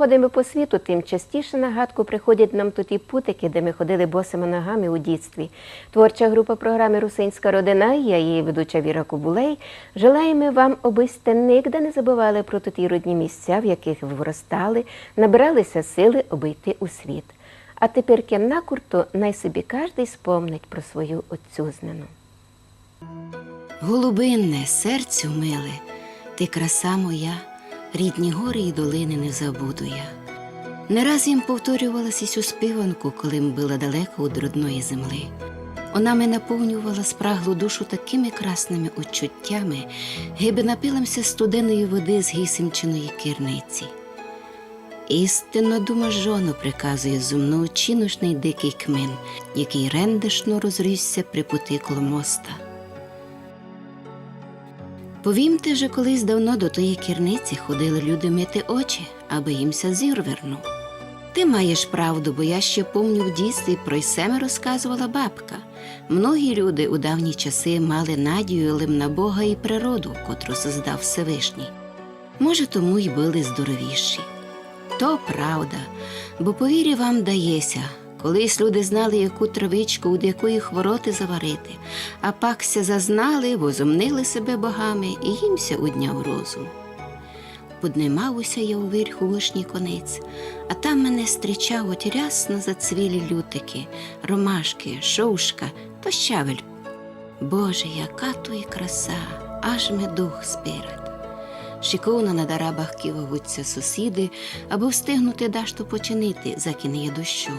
ходимо по світу, тим частіше на гадку приходять нам тут і путики, де ми ходили босими ногами у дітстві. Творча група програми Русинська родина, я її ведуча Віра Кубулей. Желаємо вам, аби сте не забували про ті родні місця, в яких ви виростали, набиралися сили обійти у світ. А тепер курту най собі кожний спомнить про свою отцюзнину. Голубинне, серцю миле, ти краса моя, рідні гори і долини не забуду я. Не раз їм повторювалася цю співанку, коли м була далеко від родної земли. Вона мене наповнювала спраглу душу такими красними учуттями, гиби напилимся студеної води з гісимчиної кірниці. Істинно дума жоно приказує зумно чинушний дикий кмин, який рендешно розрісся при путі коло моста. Повімте же, колись давно до тої кірниці ходили люди мити очі, аби їмся зір вернув. Ти маєш правду, бо я ще помню в дійстві про й семе розказувала бабка. Многі люди у давні часи мали надію лим на Бога і природу, котру создав Всевишній. Може, тому й були здоровіші. То правда, бо повірі вам дається, колись люди знали, яку травичку, від якої хвороти заварити, а пакся зазнали, возомнили себе богами і їмся удняв розум. Поднимався я у верху вишній конець, а там мене зустрічав от рясно зацвілі лютики, ромашки, шовшка та щавель. Боже, яка то і краса, аж ми дух спират. Шиковно на дарабах кивавуться сусіди, аби встигнути дашту починити, закинеє дощу.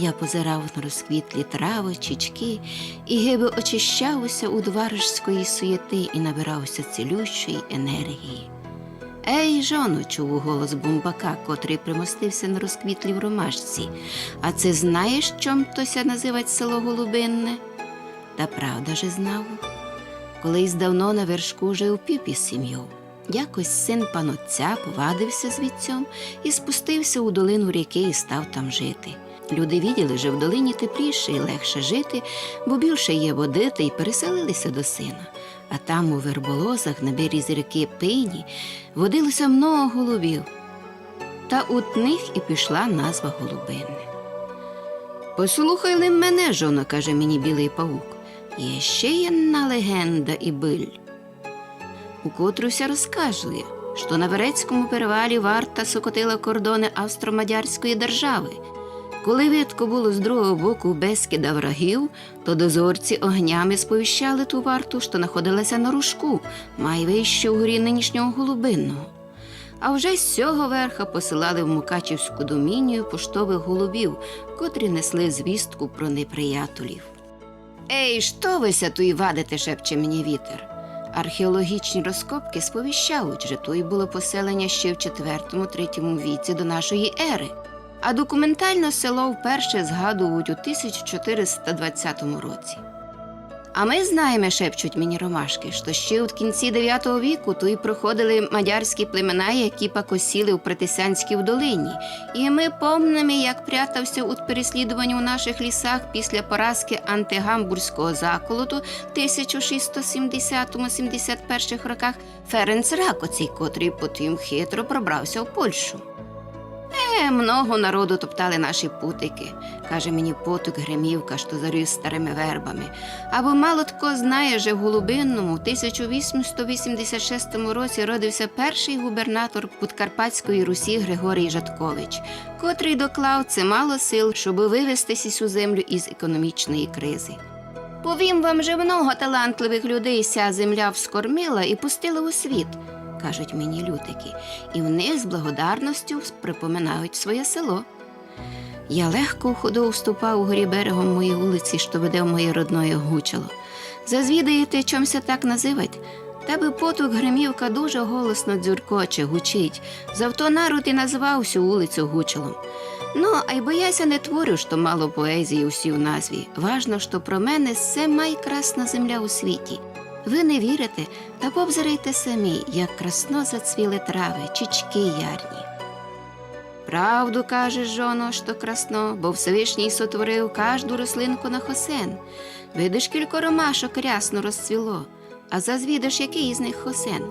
Я позирав на розквітлі трави, чічки, і гиби очищався у дваржської суєти і набирався цілющої енергії. Ей, жоно, чув голос бумбака, котрий примостився на розквітлій в ромашці. А це знаєш, чом тося називать село Голубинне? Та правда же знав. Колись давно на вершку жив піп із сім'ю. Якось син панотця повадився звідцьом і спустився у долину ріки і став там жити. Люди відділи, що в долині тепліше і легше жити, бо більше є води, та й переселилися до сина. А там, у верболозах, на березі ріки Пині, водилося много голубів. Та от них і пішла назва голубинне. Послухай мене, жоно, каже мені білий павук. Є ще одна легенда і биль. У котруся розказує, що на Верецькому перевалі варта сокотила кордони австро-мадярської держави. Коли видко було з другого боку безкида врагів, то дозорці огнями сповіщали ту варту, що знаходилася на рушку, май вище у горі нинішнього голубинного. А вже з цього верха посилали в Мукачівську домінію поштових голубів, котрі несли звістку про неприятелів. Ей, що вися туй вадите, шепче мені вітер. Археологічні розкопки сповіщають, що тут було поселення ще в 4-3 віці до нашої ери, а документально село вперше згадують у 1420 році. А ми знаємо, шепчуть мені ромашки, що ще от кінці 9 віку тут проходили мадярські племена, які покосіли у Притисянській долині. І ми помнимо, як прятався у переслідуванні у наших лісах після поразки антигамбурзького заколоту в 1670-71 роках Ференц Ракоцій, котрий потім хитро пробрався в Польщу. Е, много народу топтали наші путики, каже мені потик Гремівка, що заріс старими вербами. Або мало тако знає, що в Голубинному в 1886 році родився перший губернатор Подкарпатської Русі Григорій Жаткович, котрий доклав чимало сил, щоб вивести сю землю із економічної кризи. Повім вам же много талантливих людей ся земля вскормила і пустила у світ, кажуть мені лютики, і вони з благодарністю припоминають своє село. Я легко в ходу вступав у горі берегом моєї вулиці, що веде в моє родное гучало. Зазвідаєте, чомся так називать? Тебе потук Гремівка дуже голосно дзюркоче, гучить. Завто народ і назвав всю вулицю гучалом. Ну, а й бояся не творю, що мало поезії усі в назві. Важно, що про мене все майкрасна земля у світі. Ви не вірите, та побзирайте самі, як красно зацвіли трави, чічки ярні. Правду кажеш, жоно, що красно, бо Всевишній сотворив кожну рослинку на хосен. Видиш, кілько ромашок рясно розцвіло, а зазвідаш, який із них хосен.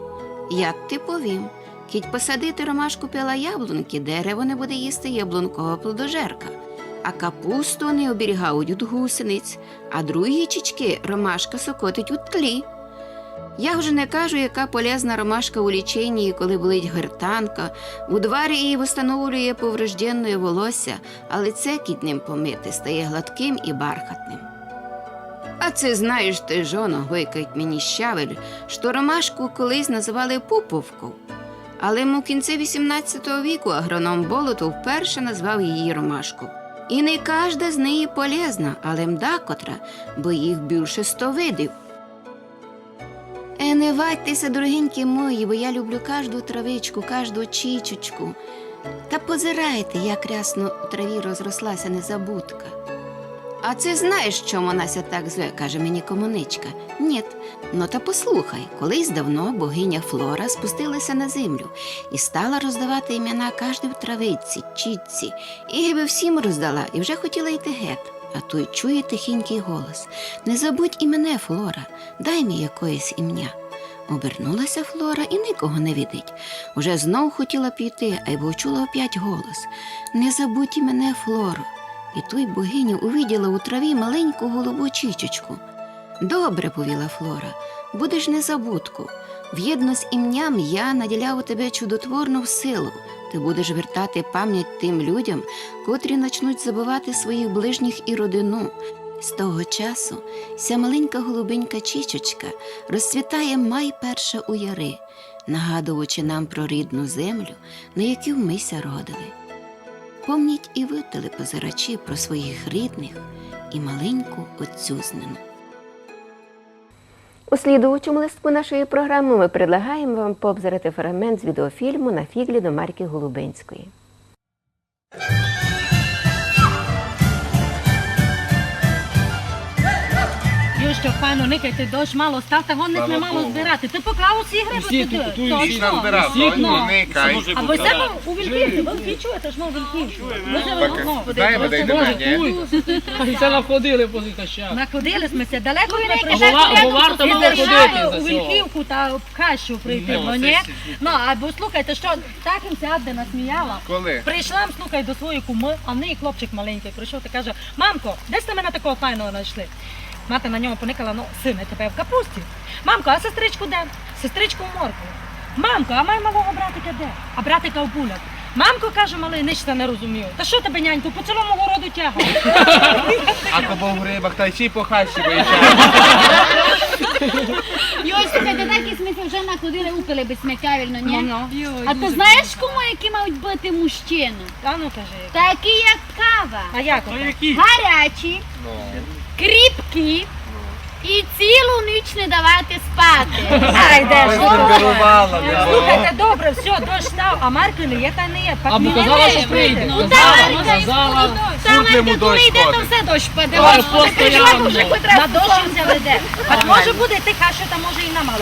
Я ти повім, Кіть посадити ромашку пила яблунки, дерево не буде їсти яблункова плодожерка. А капусту не оберігають гусениць, а другі чічки ромашка сокотить у тлі. Я вже не кажу, яка полезна ромашка у ліченні, коли болить гертанка, у дварі її встановлює поврежденне волосся, а лице кіт ним помити стає гладким і бархатним. А це знаєш ти, жоно, гойкають мені щавель, що ромашку колись називали пуповку. Але му кінці 18 віку агроном Болотов вперше назвав її ромашку. І не кожна з неї полезна, але мда котра, бо їх більше сто видів. Е, не вадьтеся, дорогенькі мої, бо я люблю кожну травичку, кожну чічечку. Та позирайте, як рясно у траві розрослася незабудка. А це знаєш, чому Нася так зве, каже мені комуничка. Ні, ну та послухай, колись давно богиня Флора спустилася на землю і стала роздавати імена кожній в травиці, чітці, і гиби всім роздала, і вже хотіла йти геть. А той чує тихенький голос Не забудь і мене, Флора, дай мені якоїсь ім'я. Обернулася Флора і нікого не видить. Уже знов хотіла піти, а й бо чула опять голос Не забудь і мене, Флоро. І той богиня увиділа у траві маленьку голубу чічечку. Добре, повіла Флора, будеш незабудку. В'єдно з імням я наділяв у тебе чудотворну силу. Ти будеш вертати пам'ять тим людям, котрі начнуть забувати своїх ближніх і родину. З того часу ся маленька голубенька чічочка розцвітає май перша у яри, нагадуючи нам про рідну землю, на яку мися родили. Помніть і ви, телепозирачі, про своїх рідних і маленьку отцюзнину. У слідуючому листку нашої програми ми предлагаємо вам пообзирати фрагмент з відеофільму на фіглі до Марки Голубинської. Юшка, файно, никайте дощ мало став, та гонник не мало збирати. Ти поклав усі гриби туди. тут, тут, Точно. всі назбирав, Всі, ну, ну, никай. А ви себе у Вілківці, ви чуєте ж, ну, Вілківці. Ви себе, ну, Знаємо, де йдемо, ні? І це находили по кащах. Находились ми це далеко ми Або, прийшли. ва- або варто І ходити у за цього. Вілківку та в Кащу прийти, ну ні? Ну, або слухайте, що так їм сяде насміяла. Коли? Прийшла, слухай, до своєї куми, а в неї хлопчик маленький прийшов та каже, мамко, десь ти мене такого файного знайшли. Мати на ньому поникала, ну, сина тебе в капусті. Мамко, а сестричку де? Сестричку в морку. Мамко, а май малого братика де? А братика в пулях. Мамко каже, малий, нічого не розумів. Та що тебе, няньку, по цілому городу тягає? А то був в грибах, та й всі по хащі виїжджали. Йой, слухайте, такі сміхи вже находили, упили би сміттєвільно, ні? Ну, А ти знаєш, кому які мають бути мужчини? А ну кажи. Такі, як кава. А як? Гарячі, кріпкі і цілу ніч не давати спати. Ай, де ж? Слухайте, добре, все, дощ став, а Марки не є та не є. Або Пак казала, що прийде. вийде. Ну, Казала, та Марка коли дощ йде, то все дощ паде. Ой, Ось, постоянно. вже хоч раз На дощ взяли де. А може буде тиха, що там може і намало.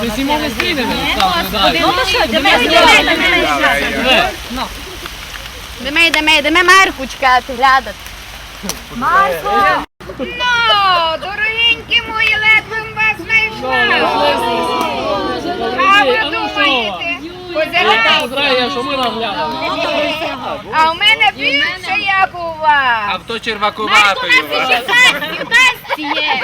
День. Ні? так, так. Ну то що, йдемо, Йдемо, йдемо, йдемо, йдемо, йдемо. йдемо. Е, Ну, Йдемо, йдемо, йдемо Марку чекати, глядати. Марко! Ну, дорогенькі мої, ледве вас знайшла. А ви думаєте. А у мене більше як у вас. А хто червакуватою нас є.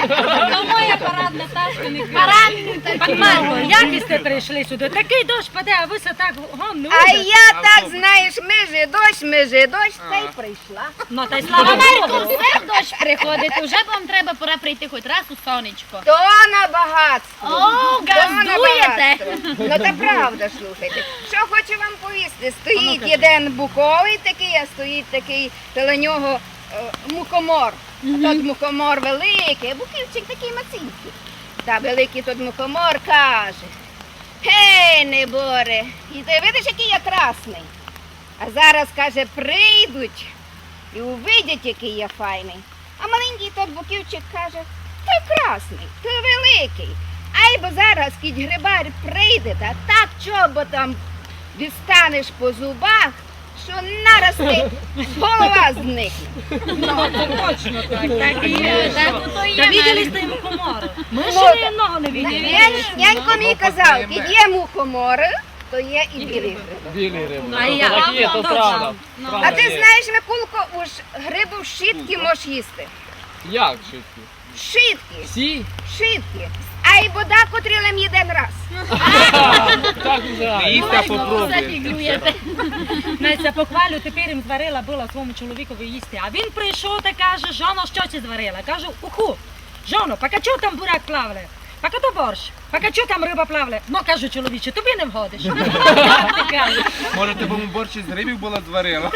То моя парадна ташка не Парадний Пан. Марко, як ви сте прийшли сюди? Такий дощ паде, а ви все так гон А я так, знаєш, межи дощ, межи дощ, та й прийшла. Ну, та й слава Марко, Богу. все дощ приходить, уже вам треба пора прийти хоч раз у сонечко. То на багатство. О, То на газдуєте? багатство. Ну та правда, слухайте. Що хочу вам повісти? Стоїть один буковий такий, а стоїть такий теле нього е, мухомор. А тут мухомор великий, а буківчик такий мацінький. Та великий тут мухомор каже. Гей, неборе, і ти видиш, який я красний. А зараз, каже, прийдуть і увидять, який я файний. А маленький тот буківчик каже, ти красний, ти великий. Ай, бо зараз кіть грибар прийде та так чоботом дістанеш по зубах, що нараз ти голова зникне. Точно так, так і є. Та є. виділи сте мухомора? Ми ще одного не виділи. Нянько мій казав, є мухомори, то є і білі. Білі риби. А я? Так є, то Ну, правда. ну. А ти знаєш, Микулко, уж гриби в щітки можеш їсти. Як швидкі? Щітки, Всі? щітки. А й вода, котрі один раз. Так вже. Їсти, а попробуй. Настя, похвалю, тепер їм зварила, була своєму чоловікові їсти. А він прийшов та каже, жоно, що ти зварила? Кажу, уху, жоно, пока чого там бурак плавле? Пока то борщ, пока чого там риба плавле? Ну, кажу, чоловіче, тобі не вгодиш. Ти кажеш. Може, ти б борщ із грибів була зварила?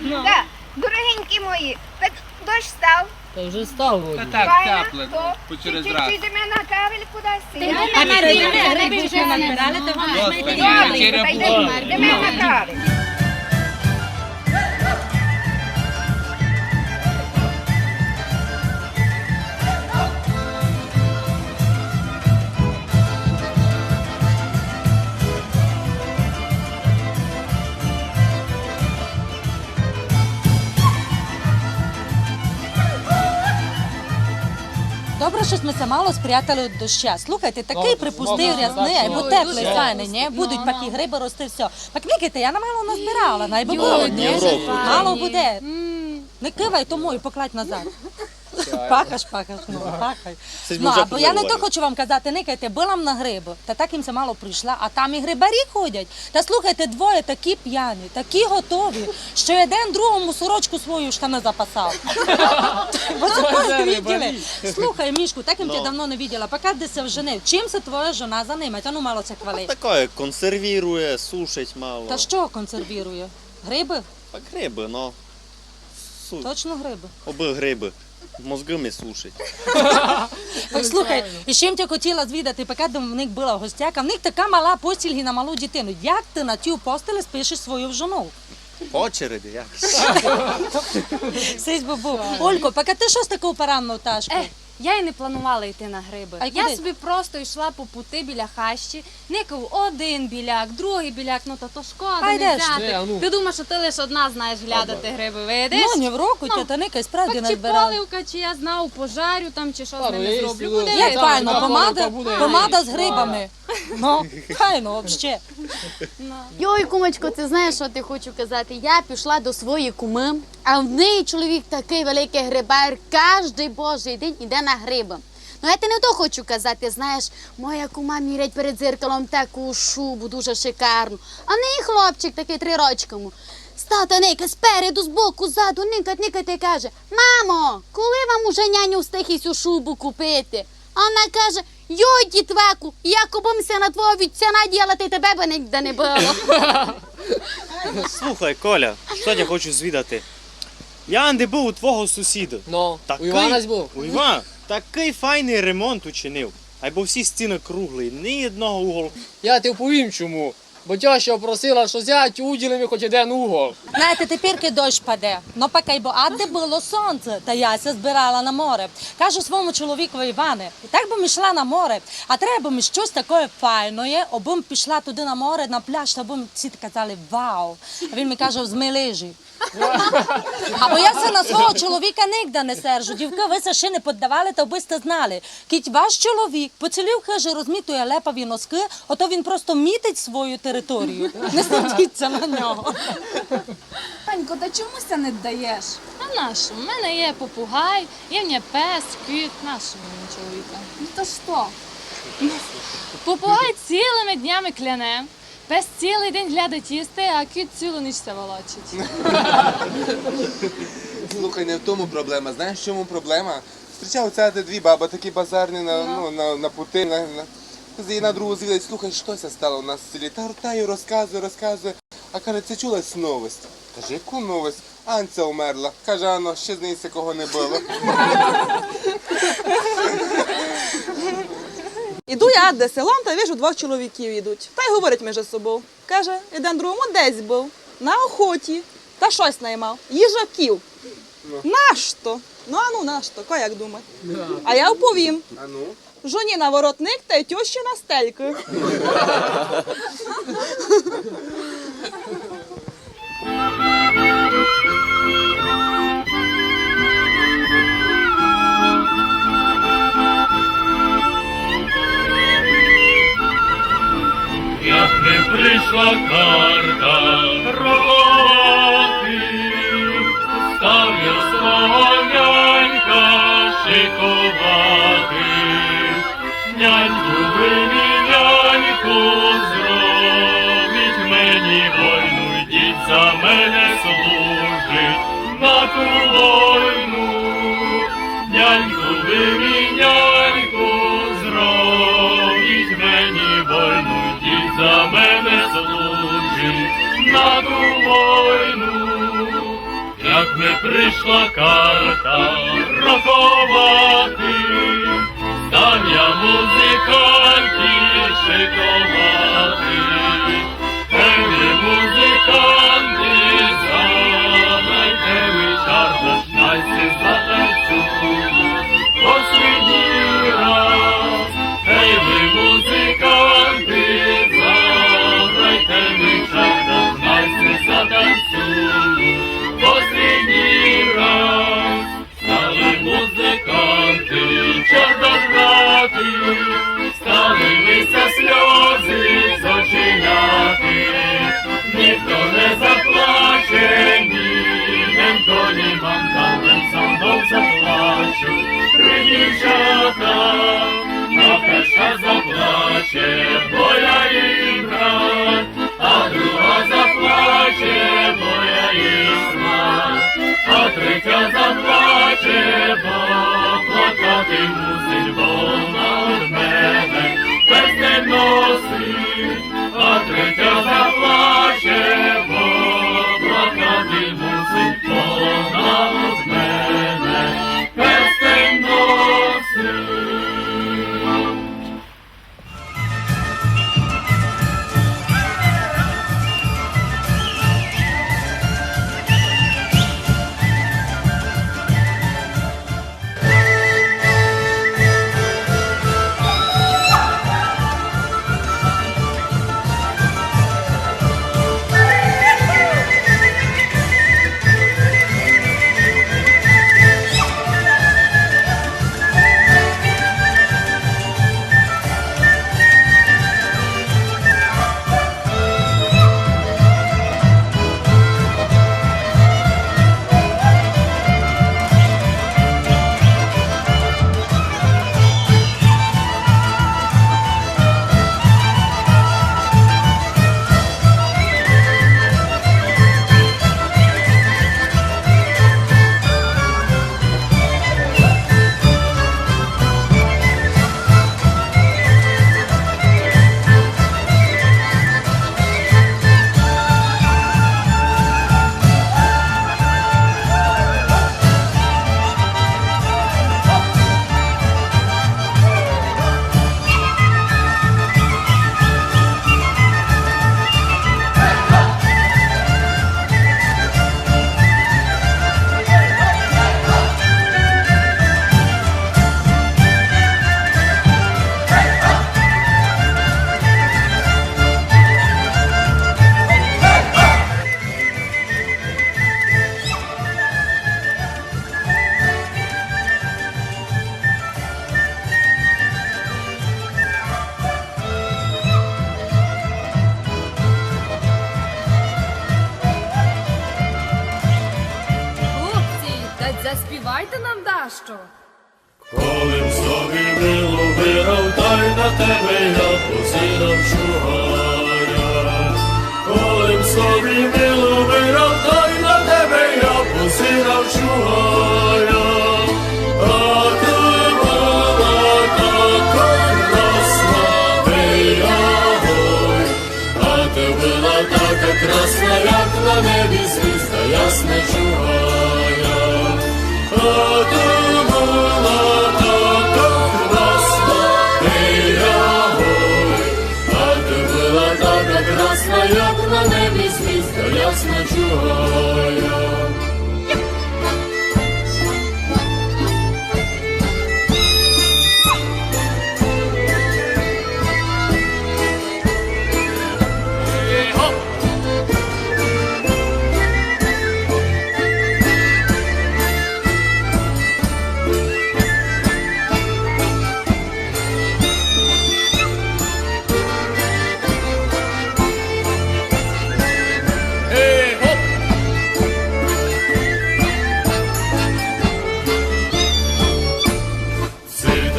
Ну. Так, дорогенькі мої, так дощ став. Та вже став Та так, тепле. По через чи- раз. чи йдемо на кавель кудись? Ти Я- мене А риби, риби, риби риби вже набирали, то вони ж ми йдемо. Добре, вечеря та була. йдемо, йдемо на кавель. Ми се мало спрятали від доща. Слухайте, такий припустив або ой, теплий дуже ні? Будуть такі ну. гриби рости, все. Так викайте, я на мало назбирала, найбо було. Мало буде. Не кивай тому і покладь назад. Пахаш, пахаш, ну, пахай. Ну, а бо я не то хочу вам казати, никайте, була на гриби, та так їм це мало прийшла, а там і грибарі ходять. Та слухайте, двоє такі п'яні, такі готові, що один другому сорочку свою штани запасав. Ви це Це виділи? грибарі. Слухай, Мішку, так їм тебе давно не виділа, поки ти се вженив. Чим це твоя жона займається? Ну, мало це хвали. Таке консервірує, сушить мало. Та що консервірує? Гриби? Гриби, ну. Су... Точно гриби. Оби гриби. Мозгами сушить. Так, слухай, і чим ти хотіла звідати, поки до в них була гостяка, в них така мала постіль на малу дитину. Як ти на цю постелі спишеш свою жону? Очереди очереді, як? Сись бабу. Олько, поки ти щось таку парамну ташку? Я і не планувала йти на гриби. А я куди? собі просто йшла по пути біля хащі, никав один біляк, другий біляк, ну та то шкода А не йдеш взяти. ти? Е, а ну. Ти думаєш, що ти лише одна знаєш глядати гриби, видиш? Ну, не в року, Ну, та никай справді Так не чи збирала. поливка, чи я знав, пожарю там, чи що з Та, ними ну, зроблю. Як ви? файно, так, помада, буде. помада з грибами. Ну, файно, взагалі. Йой, кумочко, ти знаєш, що ти хочу казати? Я пішла до своєї куми, а в неї чоловік такий великий грибар, кожен божий день іде на гриби. Ну я ти не то хочу казати, знаєш, моя кума мірять перед зеркалом таку шубу, дуже шикарну. А в неї хлопчик такий три рочки му. Став та ника спереду, збоку, ззаду, никать, никать і каже, мамо, коли вам уже няню встиг цю шубу купити? А вона каже, йой, дітвеку, як бомся на твого відця наділа, ти тебе би ніде не було. Слухай, Коля, що я хочу звідати? Я не був у твого сусіда. Ну, у Такий- Івана був. У Івана такий файний ремонт учинив. Айбо всі стіни круглі, ні одного уголу. Я тебе повім чому. Бо теща просила, що зять уділи мені хоч один угол. Знаєте, тепер дощ паде. Ну поки бо а де було сонце, та я се збирала на море. Кажу своєму чоловікові Іване, і так би ми йшла на море, а треба ми щось таке файне, обом пішла туди на море, на пляж, та обом всі казали вау. А він мені каже, змилижі. Або я се на свого чоловіка нігде не сержу. Дівки, ви се ще не піддавали, то би сте знали. Кіть ваш чоловік поцілив, каже, розмітує лепаві носки, ото він просто мітить свою територію. Не сердіться на нього. Панько, та чомуся не даєш? А нашу? У мене є попугай, є в мене пес, кіт, нашого мені чоловіка. Ну то що? Попугай цілими днями кляне. Пес цілий день глядить їсти, а кіт цілу ніч се волочить. Слухай, не в тому проблема. Знаєш, в чому проблема? Зустрічаються дві баби, такі базарні на, ну, на, на пути. На, на... Її на другу звідать, слухай, що це стало у нас в селі? Та ртаю, розказує, розказує. А каже, це чулась новость. Каже, яку новость? Анця умерла. Каже, ано, ще з неї кого не було. Іду я де селом та вижу двох чоловіків йдуть. Та й говорять між собою. Каже, один другому десь був, на охоті, та щось наймав. Їжаків. Нащо? Ну а ну нащо? Ко як думає? А я оповім. Ну? Жоні на воротник та й тьощі на стельку. наша карта, рога. Пришла карта рокова. чорнознаки, сталилися сльози зачиняти, ніхто не заплаче, ні, нем ні мандалем сам заплачу, приїжджата. Deus. на небі звізда ясна чугая, а а ти була така красна, як на небі звізда ясна чугая.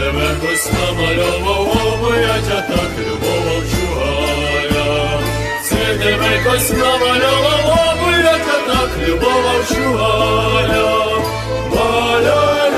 тебе хтось намальовував, бо я тя так любов чугая, це тебе хтось намальовував, бо я тя так любов чугая, маляй.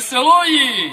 веселої.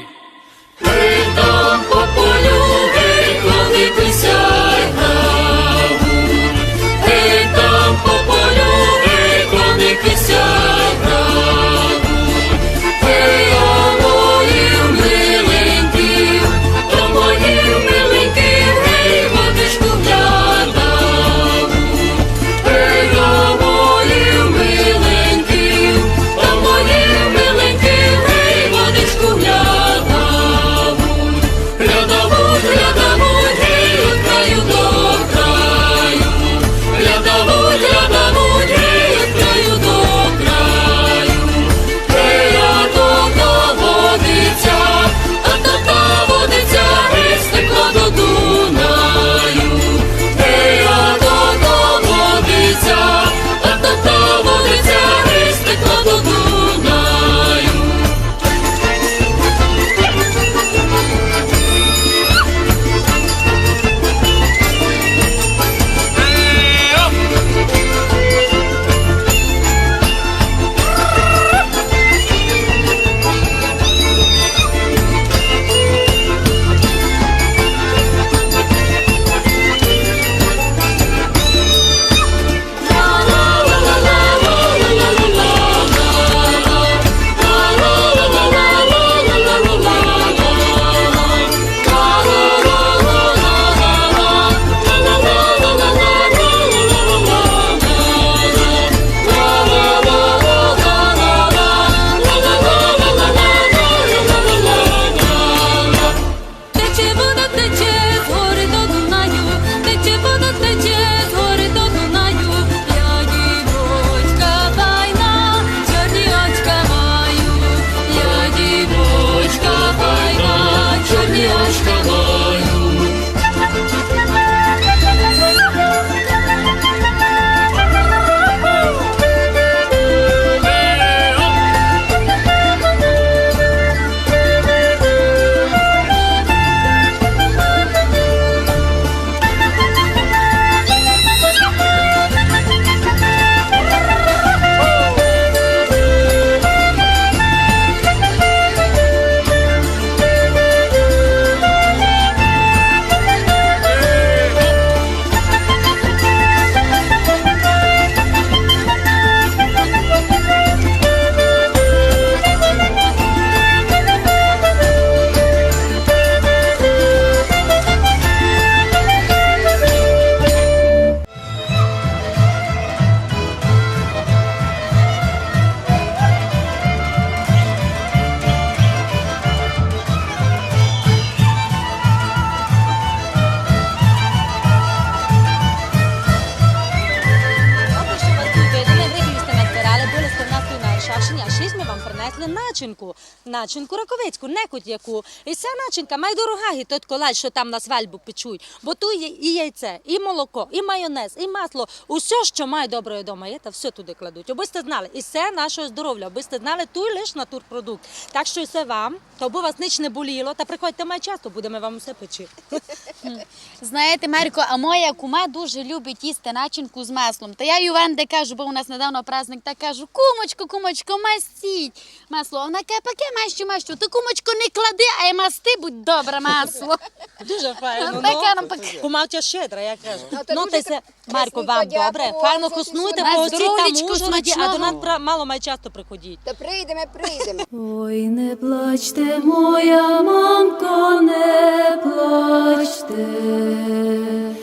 начинку, раковицьку, некуть яку. І ця начинка має майдорога гітот колець, що там на свальбу печуть, бо тут є і яйце, і молоко, і майонез, і масло. Усе, що має доброї дома, є, та все туди кладуть. Оби сте знали, і це наше здоров'я, аби сте знали той лиш натурпродукт. Так що все вам, то аби вас ніч не боліло, та приходьте ми часто, будемо вам усе печити. Знаєте, Марко, а моя кума дуже любить їсти начинку з маслом. Та я Ювенде кажу, бо у нас недавно праздник, та кажу, кумочко, кумочко, мастіть масло. А Вона каже, паке мащу, мащу, ти кумочко не клади, а й масти, будь добре масло. Дуже файно. Ну, «Ну, кума у щедра, я кажу. Ну, ти Марко, вам добре, файно хоснуйте, На бо здоров'ячку, там а до нас мало має часто приходіть. Та прийдемо, прийдемо. Ой, не плачте, моя мамко, не плачте плачте,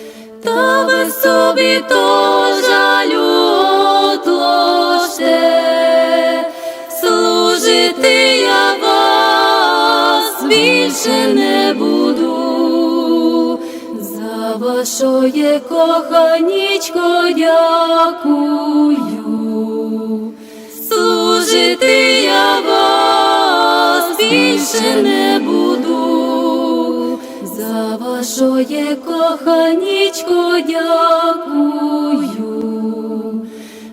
та ви собі то жалю отложте, служити я вас більше не буду, за вашоє коханічко дякую. Служити я вас більше не буду, вашоє коханічко дякую.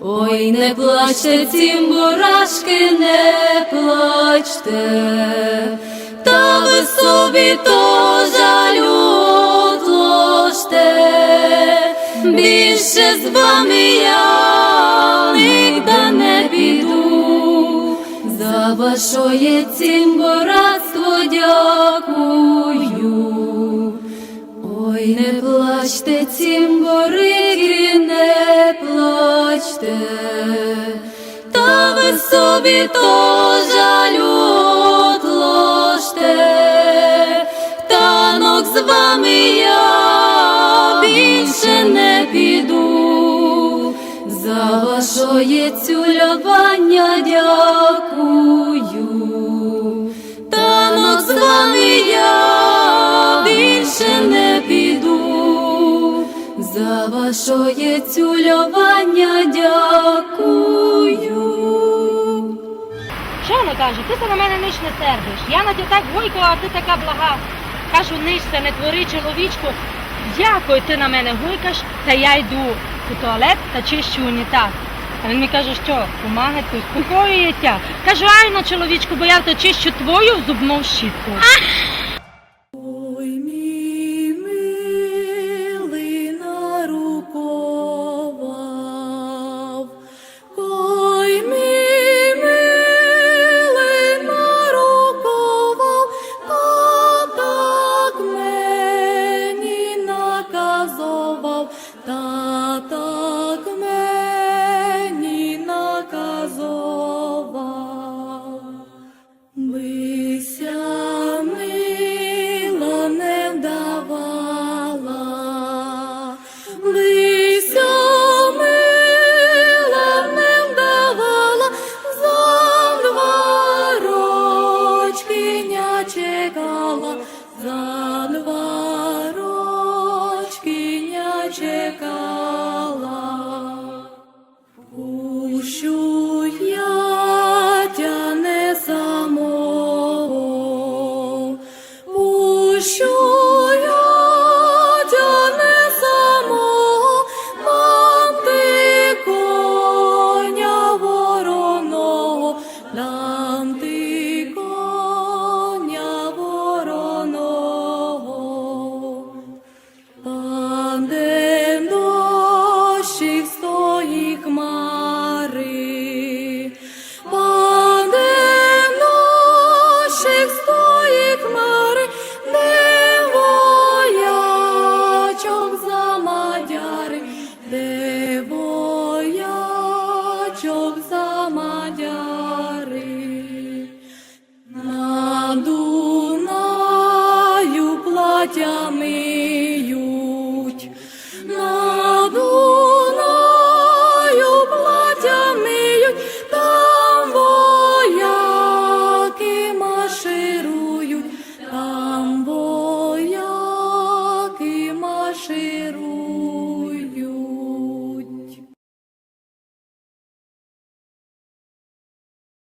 Ой, не плачте, цімбурашки, не плачте, та ви собі то жалю отложте, більше з вами я нігде не піду, за вашоє цімборатство дякую. Ой, не плачте, цімборики, не плачте, та ви собі то жалю отложте, танок з вами я більше не піду, за вашоє цюлювання дякую, танок з вами я більше не піду, за вашоє цюлювання дякую. Що вона каже? Ти се на мене ніч не сердиш. Я на тебе так гойко, а ти така блага. Кажу, нишся, не твори чоловічку. Дякую, ти на мене гойкаш, та я йду у туалет та чищу унітаз. А він мені каже, що помагати, успокоюється. Кажу, айно, чоловічку, бо я то чищу твою зубну щітку. Наказував, та